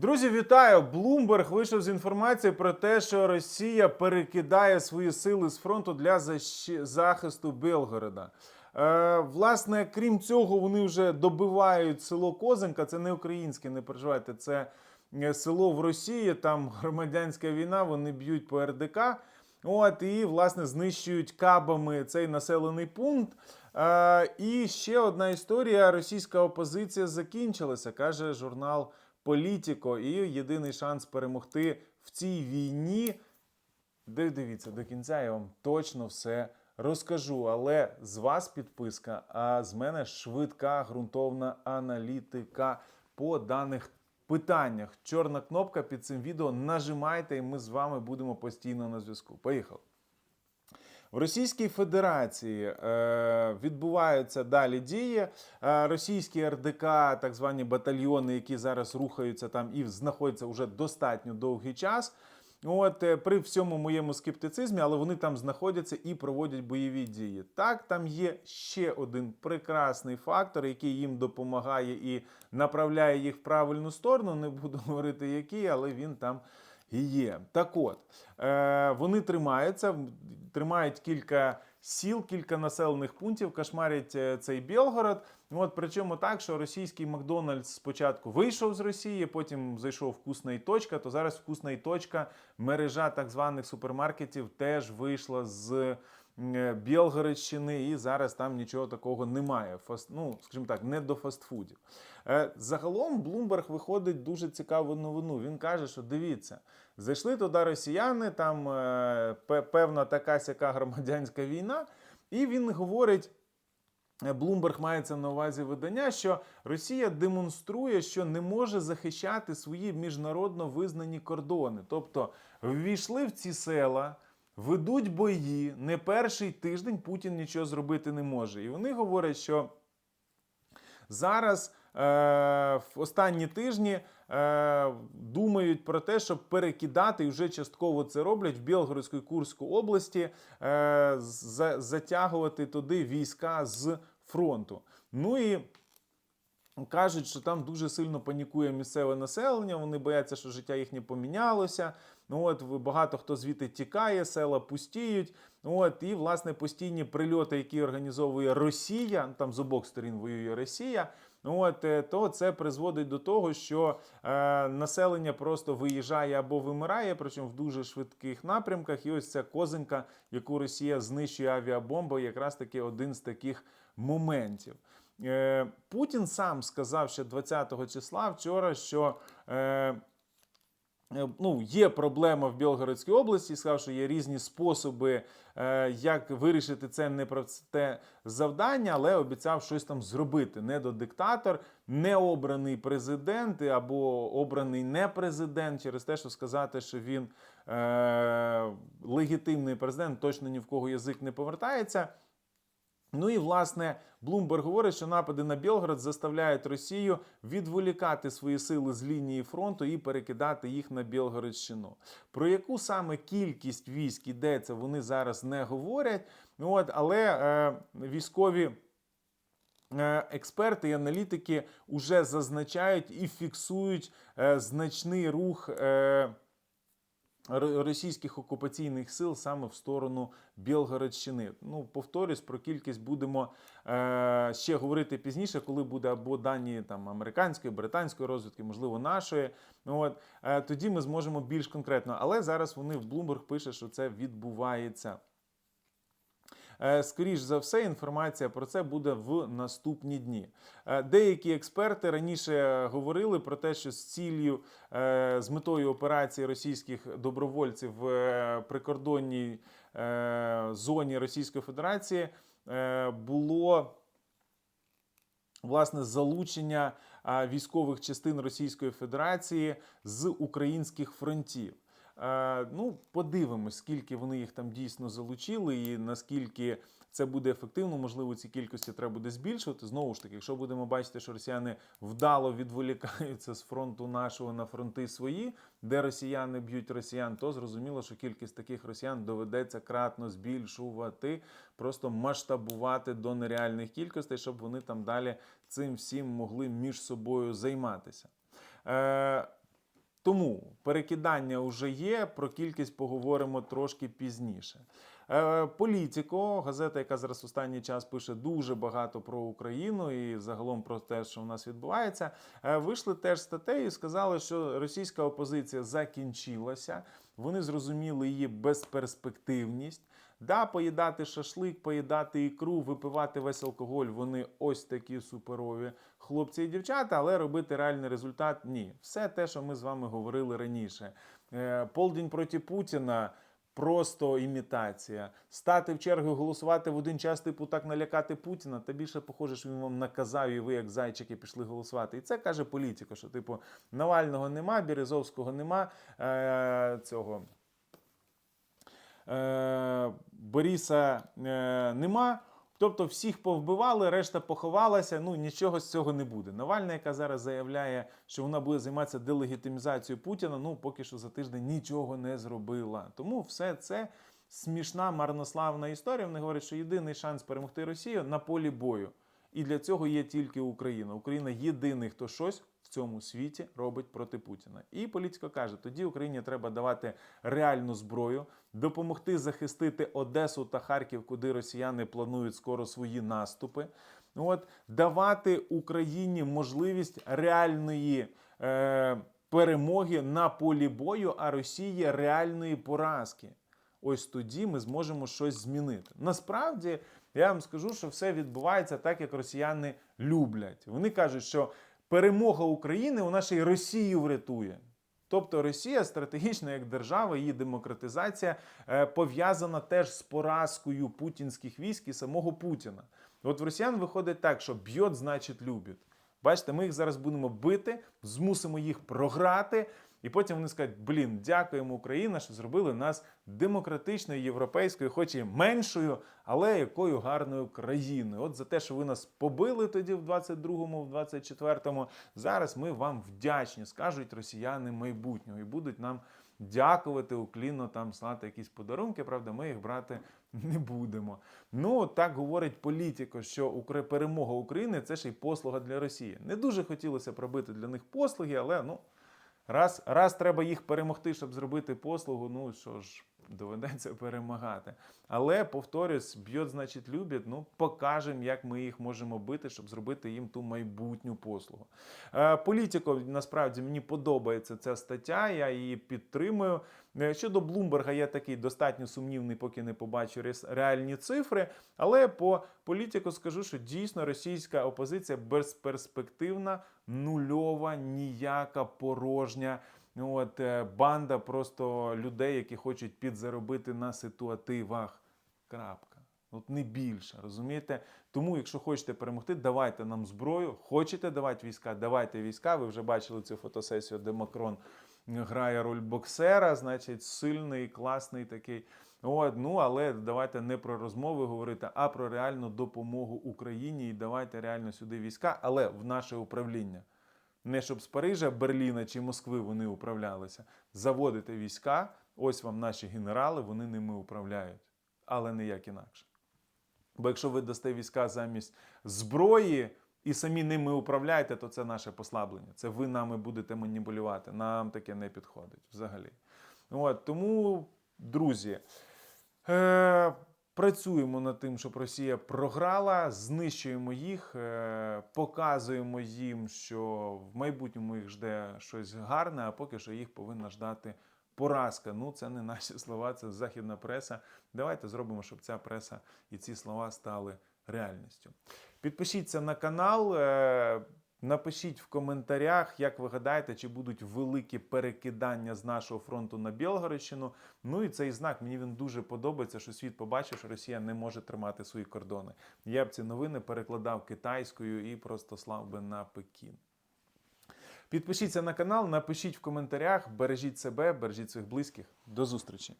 Друзі, вітаю! Блумберг вийшов з інформацією про те, що Росія перекидає свої сили з фронту для захисту Белгорода. Е, власне, крім цього, вони вже добивають село Козинка. Це не українське, не переживайте. Це е, село в Росії, там громадянська війна, вони б'ють по РДК. От, і, власне, знищують кабами цей населений пункт. Е, і ще одна історія: російська опозиція закінчилася, каже журнал Політіко. І єдиний шанс перемогти в цій війні. Дивіться до кінця, я вам точно все розкажу. Але з вас підписка, а з мене швидка ґрунтовна аналітика по даних питаннях. Чорна кнопка під цим відео. Нажимайте, і ми з вами будемо постійно на зв'язку. Поїхали. В Російській Федерації е, відбуваються далі дії. Е, російські РДК, так звані батальйони, які зараз рухаються там і знаходяться вже достатньо довгий час. От е, при всьому моєму скептицизмі, але вони там знаходяться і проводять бойові дії. Так, там є ще один прекрасний фактор, який їм допомагає і направляє їх в правильну сторону. Не буду говорити який, але він там є. Так от, е, вони тримаються, тримають кілька сіл, кілька населених пунктів, кошмарять е, цей Білгород. От, причому так, що російський Макдональдс спочатку вийшов з Росії, потім зайшов вкусна і точка, то зараз вкусна і точка, мережа так званих супермаркетів теж вийшла з Білгородщини, і зараз там нічого такого немає. Фаст, ну, скажімо так, не до фастфудів. Е, Загалом Блумберг виходить дуже цікаву новину. Він каже, що дивіться, зайшли туди росіяни, там е, певна така сяка громадянська війна, і він говорить. е, Блумберг мається на увазі видання, що Росія демонструє, що не може захищати свої міжнародно визнані кордони. Тобто ввійшли в ці села, ведуть бої. Не перший тиждень Путін нічого зробити не може. І вони говорять, що зараз е, в останні тижні е, думають про те, щоб перекидати, і вже частково це роблять в Білгородську і Курську області, е, за- затягувати туди війська з фронту. Ну і Кажуть, що там дуже сильно панікує місцеве населення. Вони бояться, що життя їхнє помінялося. Ну от багато хто звідти тікає, села пустіють. От і власне постійні прильоти, які організовує Росія, ну, там з обох сторін воює Росія. От е, то це призводить до того, що е, населення просто виїжджає або вимирає, причому в дуже швидких напрямках. І ось ця козинка, яку Росія знищує авіабомбою, якраз таки один з таких моментів. Е, Путін сам сказав ще 20-го числа вчора, що е, е, ну, є проблема в Білгородській області. Сказав, що є різні способи, як вирішити це непросте завдання, але обіцяв щось там зробити. Не до диктатор, не обраний президент або обраний не президент через те, що сказати, що він легітимний президент, точно ні в кого язик не повертається. Ну і власне Блумберг говорить, що напади на Білгород заставляють Росію відволікати свої сили з лінії фронту і перекидати їх на Білгородщину. Про яку саме кількість військ йдеться, вони зараз не говорять. От, але е, військові. Е, Експерти і аналітики вже зазначають і фіксують е, значний рух е, російських окупаційних сил саме в сторону Білгородщини. Ну, повторюсь, про кількість будемо е, ще говорити пізніше, коли буде або дані там американської, британської розвідки, можливо, нашої. Ну, От е, тоді ми зможемо більш конкретно. Але зараз вони в Bloomberg пише, що це відбувається. Е, Скоріш за все, інформація про це буде в наступні дні. Е, Деякі експерти раніше говорили про те, що з ціллю, е, з метою операції російських добровольців в прикордонній зоні Російської Федерації було власне залучення військових частин Російської Федерації з українських фронтів. Е, Ну, подивимось, скільки вони їх там дійсно залучили, і наскільки це буде ефективно. Можливо, ці кількості треба буде збільшувати. Знову ж таки, якщо будемо бачити, що росіяни вдало відволікаються з фронту нашого на фронти свої, де росіяни б'ють росіян, то зрозуміло, що кількість таких росіян доведеться кратно збільшувати, просто масштабувати до нереальних кількостей, щоб вони там далі цим всім могли між собою займатися. Е, Тому перекидання вже є. Про кількість поговоримо трошки пізніше. Е, Політіко, газета, яка зараз останній час пише дуже багато про Україну і загалом про те, що в нас відбувається, е, вийшли теж статтею і сказали, що російська опозиція закінчилася. Вони зрозуміли її безперспективність. Да, поїдати шашлик, поїдати ікру, випивати весь алкоголь. Вони ось такі суперові хлопці і дівчата, але робити реальний результат ні. Все те, що ми з вами говорили раніше. Е, Полдень проти Путіна. Просто імітація. Стати в чергу голосувати в один час, типу так налякати Путіна, та більше похоже, що він вам наказав, і ви, як зайчики, пішли голосувати. І це каже політико, що типу Навального нема, Березовського нема е- цього. Е- Бориса е- нема. Тобто всіх повбивали, решта поховалася. Ну нічого з цього не буде. Навальна, яка зараз заявляє, що вона буде займатися делегітимізацією Путіна, ну поки що за тиждень нічого не зробила. Тому все це смішна, марнославна історія. Вони говорять, що єдиний шанс перемогти Росію на полі бою. І для цього є тільки Україна. Україна єдиний, хто щось в цьому світі робить проти Путіна. І політико каже: тоді Україні треба давати реальну зброю, допомогти захистити Одесу та Харків, куди росіяни планують скоро свої наступи. От давати Україні можливість реальної. Е- Перемоги на полі бою, а Росії реальної поразки. Ось тоді ми зможемо щось змінити. Насправді, я вам скажу, що все відбувається так, як росіяни люблять. Вони кажуть, що перемога України у нашій Росії врятує. Тобто Росія стратегічна як держава, її демократизація е, пов'язана теж з поразкою путінських військ і самого Путіна. От в росіян виходить так, що б'ють, значить любить. Бачите, ми їх зараз будемо бити, змусимо їх програти. І потім вони скажуть: блін, дякуємо Україна, що зробили нас демократичною, європейською, хоч і меншою, але якою гарною країною. От за те, що ви нас побили тоді в 22-му, в 24-му. Зараз ми вам вдячні, скажуть росіяни майбутнього, і будуть нам дякувати уклінно там слати якісь подарунки. Правда, ми їх брати не будемо. Ну так говорить політико, що перемога України це ж і послуга для Росії. Не дуже хотілося б робити для них послуги, але ну. Раз, раз треба їх перемогти, щоб зробити послугу, ну що ж, доведеться перемагати. Але повторюсь, б'ють, значить, любять. Ну, покажемо, як ми їх можемо бити, щоб зробити їм ту майбутню послугу. Е, політико, насправді мені подобається ця стаття, я її підтримую. Е, Щодо Блумберга, я такий достатньо сумнівний, поки не побачу реальні цифри. Але по політику скажу, що дійсно російська опозиція безперспективна, нульова, ніяка порожня. Ну, От е, банда просто людей, які хочуть підзаробити на ситуативах. Крапка. От не більше, розумієте? Тому, якщо хочете перемогти, давайте нам зброю. Хочете давати війська, давайте війська. Ви вже бачили цю фотосесію, де Макрон грає роль боксера, значить, сильний, класний такий. От, ну але давайте не про розмови говорити, а про реальну допомогу Україні. І давайте реально сюди війська, але в наше управління. Не щоб з Парижа, Берліна чи Москви вони управлялися. Заводите війська, ось вам наші генерали, вони ними управляють, але ніяк інакше. Бо якщо ви дасте війська замість зброї і самі ними управляєте, то це наше послаблення. Це ви нами будете маніпулювати. Нам таке не підходить взагалі. От, тому, друзі, е, працюємо над тим, щоб Росія програла, знищуємо їх, е, показуємо їм, що в майбутньому їх жде щось гарне, а поки що їх повинна ждати поразка. Ну, це не наші слова, це західна преса. Давайте зробимо, щоб ця преса і ці слова стали реальністю. Підпишіться на канал. Напишіть в коментарях, як ви гадаєте, чи будуть великі перекидання з нашого фронту на Білгородщину. Ну і цей знак мені він дуже подобається, що світ побачив, що Росія не може тримати свої кордони. Я б ці новини перекладав китайською і просто слав би на Пекін. Підпишіться на канал, напишіть в коментарях, бережіть себе, бережіть своїх близьких. До зустрічі!